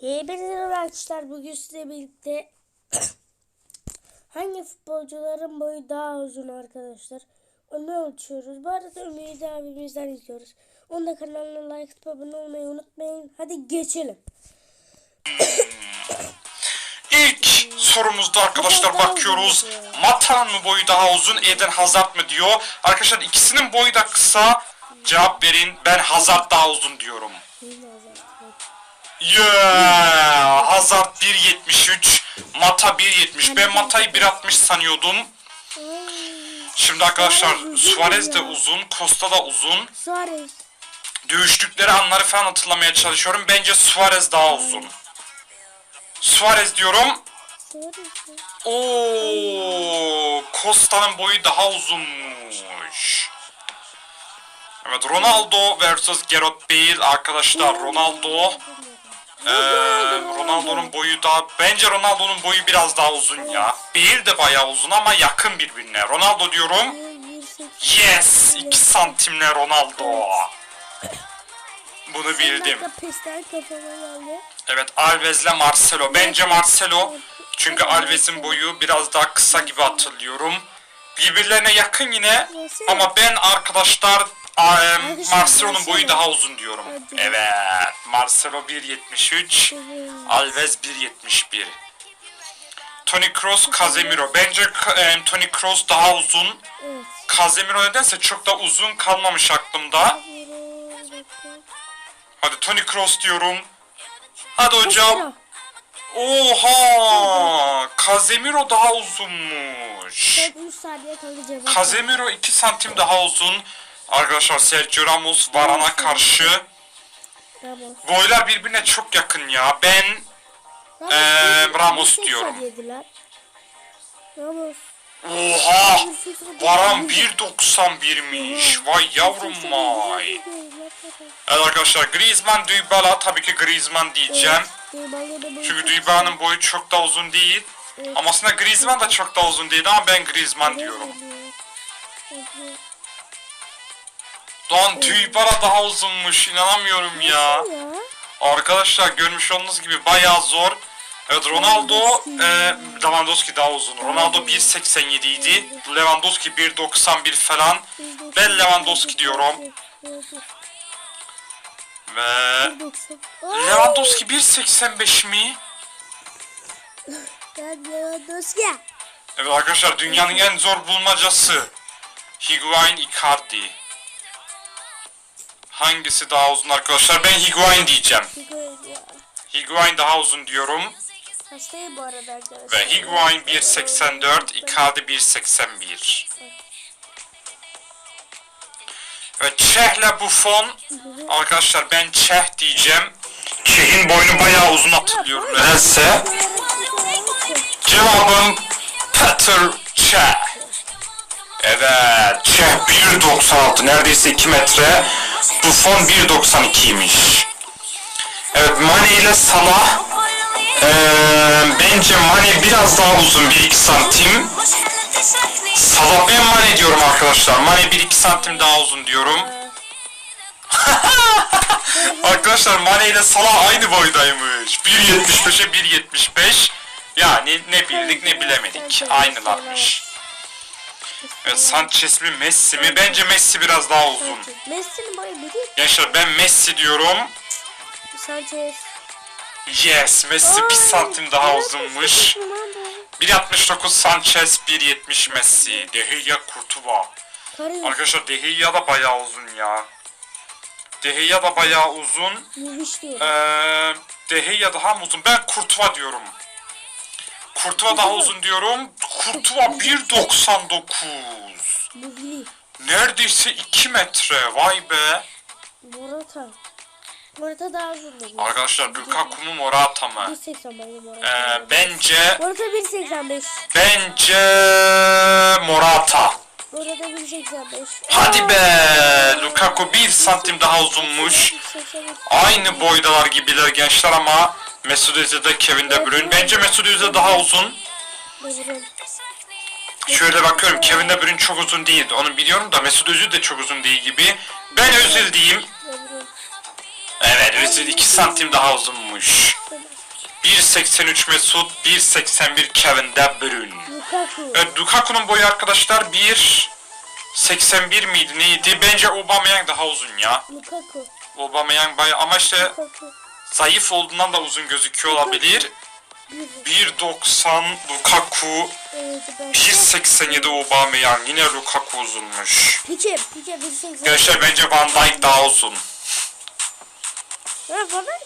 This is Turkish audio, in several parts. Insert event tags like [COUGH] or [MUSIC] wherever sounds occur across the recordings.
Hepinize merhaba arkadaşlar. Bugün sizle birlikte [COUGHS] hangi futbolcuların boyu daha uzun arkadaşlar? Onu ölçüyoruz. Bu arada Ümit abimizden izliyoruz. Onun da kanalına like atıp abone olmayı unutmayın. Hadi geçelim. [COUGHS] İlk sorumuzda arkadaşlar bakıyoruz. Mata'nın mı boyu daha uzun, Eden Hazard mı diyor. Arkadaşlar ikisinin boyu da kısa. Cevap verin. Ben Hazard daha uzun diyorum. Yeah! Hazard 1.73, Mata 1.70. Ben Mata'yı 1.60 sanıyordum. Şimdi arkadaşlar Suarez de uzun, Costa da uzun. Suarez. Dövüştükleri anları falan hatırlamaya çalışıyorum. Bence Suarez daha uzun. Suarez diyorum. Oo, Costa'nın boyu daha uzunmuş. Evet Ronaldo vs Gareth Bale arkadaşlar Ronaldo eee, Ronaldo'nun boyu daha bence Ronaldo'nun boyu biraz daha uzun ya. Bale de bayağı uzun ama yakın birbirine. Ronaldo diyorum. Yes 2 santimle Ronaldo. Bunu bildim. Evet Alves'le Marcelo. Bence Marcelo çünkü Alves'in boyu biraz daha kısa gibi hatırlıyorum. Birbirlerine yakın yine ama ben arkadaşlar e, Marcelo'nun boyu daha uzun diyorum. Evet Marcelo 1.73 Alves 1.71 Toni Kroos, Casemiro. Bence e, Toni Kroos daha uzun. Casemiro nedense çok da uzun kalmamış aklımda. Hadi Toni Kroos diyorum. Hadi hocam. Oha! Casemiro daha uzunmuş. 3 saniye kaldı cevap. Casemiro 2 santim daha uzun. Arkadaşlar Sergio Ramos Varana karşı. Ramos. Boylar birbirine çok yakın ya. Ben Ramos, bir- Ramos bir diyorum. Ramos. oha! Varan 1.91'miş. Vay yavrum vay. Evet arkadaşlar Griezmann Dybala tabii ki Griezmann diyeceğim. Çünkü Dybala'nın boyu çok da uzun değil. Ama aslında Griezmann da çok da uzun değil ama ben Griezmann diyorum. Lan Dybala daha uzunmuş inanamıyorum ya. Arkadaşlar görmüş olduğunuz gibi bayağı zor. Evet Ronaldo, e, Lewandowski daha uzun. Ronaldo 1.87 idi. Lewandowski 1.91 falan. Ben Lewandowski diyorum. Ve Lewandowski 1.85 mi? [LAUGHS] Lewandowski. Evet arkadaşlar dünyanın en zor bulmacası. Higuain Icardi. Hangisi daha uzun arkadaşlar? Ben Higuain diyeceğim. Higuain daha uzun diyorum. Hastayım bu arada arkadaşlar. Ve Higuain 1.84, Icardi 1.81. Ve Çeh'le Buffon. Arkadaşlar ben Çeh diyeceğim. Çeh'in boynu bayağı uzun hatırlıyorum nedense. Cevabım Peter Çeh. Evet, Çeh 1.96 neredeyse 2 metre. Buffon 1.92'ymiş. Evet, Mane ile Salah. Ee, bence Mane biraz daha uzun 1-2 santim. Salah ben Mane diyorum arkadaşlar. Mane 1-2 santim daha uzun diyorum. [LAUGHS] arkadaşlar Mane ile Salah aynı boydaymış. 1.75'e 1.75. Yani ne bildik ne bilemedik. Aynılarmış. Evet, Sanchez mi Messi mi? Bence Messi biraz daha uzun. Messi'nin boyu bir değil. Gençler ben Messi diyorum. Sanchez. Yes, Messi 1 santim daha uzunmuş. 1.69 Sanchez, 1.70 Messi. De Gea Courtois. Karıyor. Arkadaşlar De Gea da bayağı uzun ya. De Gea da bayağı uzun. Ee, De Gea daha uzun? Ben Courtois diyorum. Courtois daha uzun diyorum. Courtois 1.99. Bu değil. Neredeyse 2 metre. Vay be. Morata. Morata daha uzun bu. Arkadaşlar Lukaku mu Morata mı? 1.80 bence Morata. Ee, bence Morata 1.85. bence Morata. Morata 1.85. Hadi be! Lukaku 1 santim daha uzunmuş. Aynı boydalar gibiler gençler ama Mesut Özil de Kevin De Bruyne. Bence Mesut Özil daha uzun. Şöyle bakıyorum Kevin De Bruyne çok uzun değil. Onu biliyorum da Mesut Özil de çok uzun değil gibi. Ben Özil diyeyim. Evet Özil 2 santim daha uzunmuş. Tamam. 1.83 Mesut, 1.81 Kevin De Bruyne. Lukaku. Evet, Lukaku'nun boyu arkadaşlar 1.81 miydi neydi? Bence Aubameyang daha uzun ya. Lukaku. Aubameyang bayağı ama işte Lukaku. zayıf olduğundan da uzun gözüküyor olabilir. Bir. 1.90 Lukaku, Evet, ben. 1.87 Aubameyang. Yine Lukaku uzunmuş. Pike bir şey. Gençler bence Van Dijk daha uzun.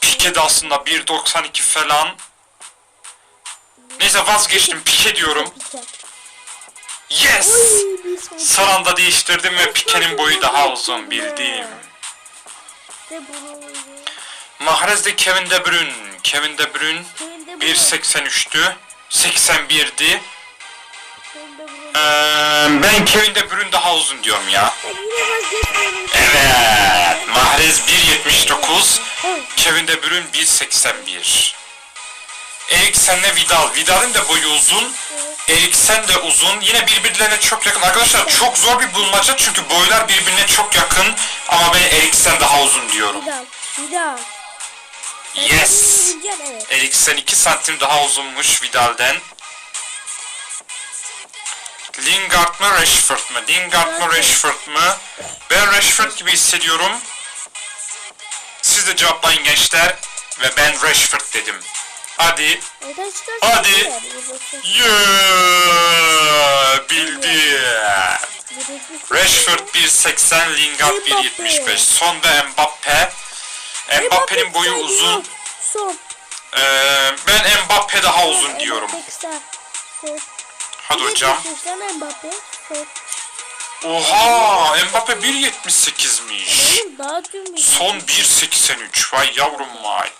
Pique de aslında 1.92 falan. Neyse vazgeçtim. Pique diyorum. Yes! Son anda değiştirdim ve Pique'nin boyu daha uzun bildiğim. Mahrez de. Kevin De Bruyne Kevin De Bruyne. 1.83'tü. 81'di. Kevin De Bruyne. Ee, ben Kevin De Bruyne daha uzun diyorum ya. Evet. Mahrez 1.79. Evet. Kevin De Bruyne 1.81. Eriksen'le Vidal. Vidal'in de boyu uzun. Eriksen de uzun. Yine birbirlerine çok yakın. Arkadaşlar çok zor bir bulmaca çünkü boylar birbirine çok yakın. Ama ben Eriksen daha uzun diyorum. Vidal. Vidal. Yes. Evet. Eriksen 2 santim daha uzunmuş Vidal'den. Lingard mı Rashford mı? Lingard mı Rashford mı? Ben Rashford gibi hissediyorum. Siz de cevaplayın gençler. Ve ben Rashford dedim. Hadi. Hadi. Yeah, bildi. Rashford 1.80, Lingard 1.75. Son da Mbappe. Mbappe'nin boyu uzun. Son. Ee, ben Mbappe daha uzun diyorum. Hadi hocam. Oha Mbappe 1.78'miş. Oğlum daha dün mü? Son 1.83. Vay yavrum vay.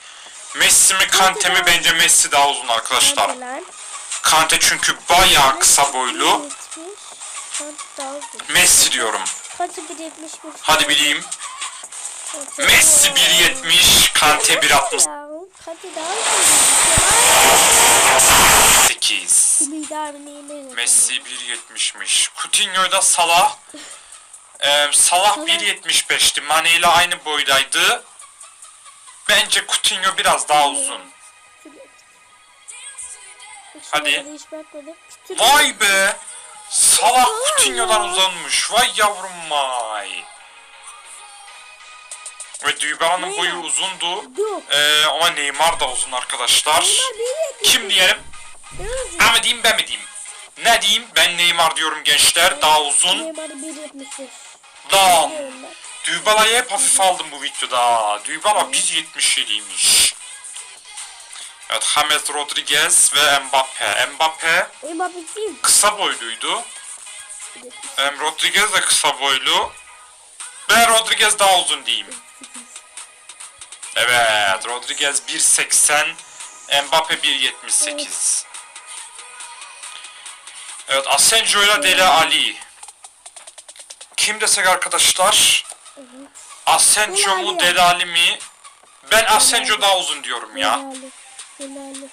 Messi mi Kante mi? Bence Messi daha uzun arkadaşlar. Kante çünkü bayağı kısa boylu. 1.70. Sen daha uzun. Messi diyorum. Kaçı 1.71? Hadi bileyim. Messi 1.70, Kante 1.68. Ya, Hadi daha uzun. Ümit abinin yemeği. Messi 1.70'miş. Coutinho da Salah. Ee, Salah 1.75'ti. Mane ile aynı boydaydı. Bence Coutinho biraz daha uzun. Hadi. Vay be! Salah Coutinho'dan uzanmış. Vay yavrum vay. Ve Dybala'nın boyu uzundu. Ee, ama Neymar da uzun arkadaşlar. Kim diyelim? Ama diyeyim ben mi diyeyim? Ne diyeyim? Ben Neymar diyorum gençler. Daha uzun. Neymar 1.75. Lan. Diyorum ben. Dybala'yı hep hafife aldım bu videoda. Dybala 1.77'ymiş. Evet James Rodriguez ve Mbappe. Mbappe kısa boyluydu. Rodriguez de kısa boylu. Ben Rodriguez daha uzun diyeyim. Evet, Rodriguez 1.80, Mbappe 1.78. Evet, Asensio ile Dele Ali. Kim desek arkadaşlar? Asensio mu Dele Ali mi? Ben Asensio daha uzun diyorum ya. Helali. Helali.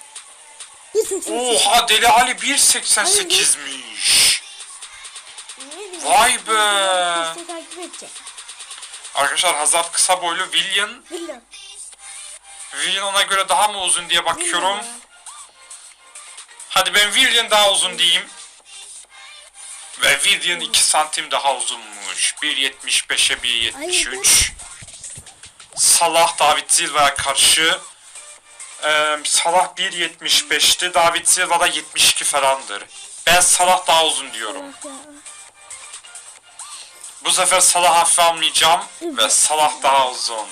1.88. Oha Dele Ali 1.88'miş. Vay be. Arkadaşlar Hazard kısa boylu William. William. William ona göre daha mı uzun diye bakıyorum. William. Hadi ben William daha uzun diyeyim. Ve William 2 santim daha uzunmuş. 1.75'e 1.73. Salah David Silva'ya karşı. Ee, Salah 1.75'ti. David Silva da 72 falandır. Ben Salah daha uzun diyorum. Bu sefer Salah hafife almayacağım. Ve Salah daha uzun.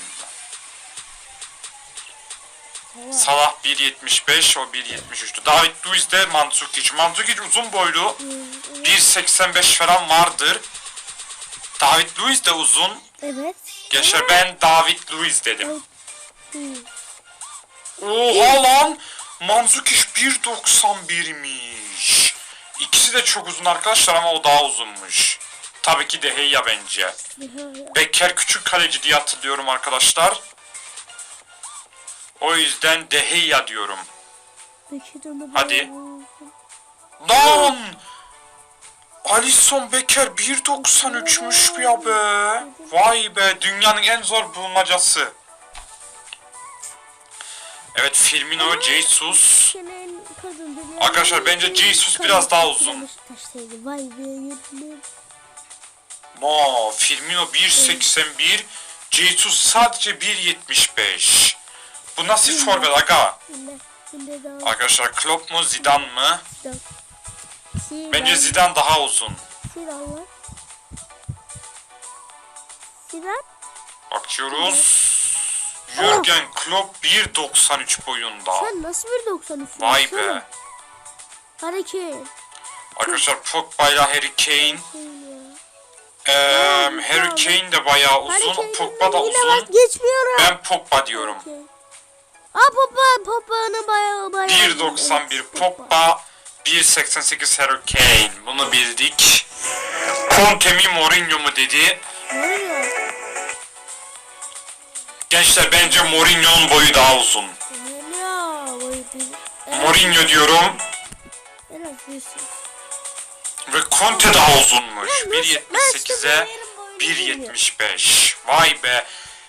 Salah 1.75 o 1.73'tü. David Luiz de Mandzukic. Mandzukic uzun boylu. 1.85 falan vardır. David Luiz de uzun. Evet. Gençler ben David Luiz dedim. Oha lan! Mandzukic 1.91'miş. İkisi de çok uzun arkadaşlar ama o daha uzunmuş. Tabii ki De Gea bence. Becker küçük kaleci diye hatırlıyorum arkadaşlar. O yüzden De Gea diyorum. Hadi. Lan! Alisson Becker 1.93'müş ya be. Vay be dünyanın en zor bulmacası. Evet Firmino, Jesus. Arkadaşlar, bence Jesus biraz daha uzun. Vay be Mo, Firmino 1.81. Jesus sadece 1.75. Bu nasıl forvet aga? Arkadaşlar Klopp mu Zidane mı? Bence Zidane daha uzun. Bakıyoruz. Jürgen Klopp 1.93 boyunda. Sen nasıl bir 93? Vay be. Hareket. Arkadaşlar Pogba ile Harry Kane. Eee Harry Kane de bayağı uzun. Pogba da uzun. geçmiyorum. Ben Pogba diyorum. Aa Pogba, Pogba'nın bayağı bayağı. 1.91 Pogba, 1.88 Harry Kane. Bunu bildik. Conte mi Mourinho mu dedi. Mourinho. Gençler bence Mourinho'nun boyu daha uzun. Mourinho. Diyorum En az. Ve Conte daha uzunmuş. Ben nasıl- 1.78'e nasıl 1.75. Vay be.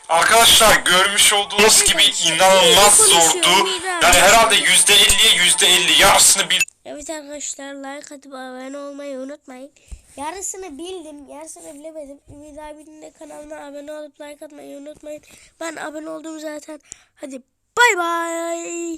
Arkadaşlar görmüş olduğunuz gibi inanılmaz zordu. Yani herhalde %50'ye %50 yarısını bil Evet arkadaşlar like atıp abone olmayı unutmayın. Yarısını bildim, yarısını bilemedim. Ümit abinin de kanalına abone olup like atmayı unutmayın. Ben abone oldum zaten. Hadi bay bay.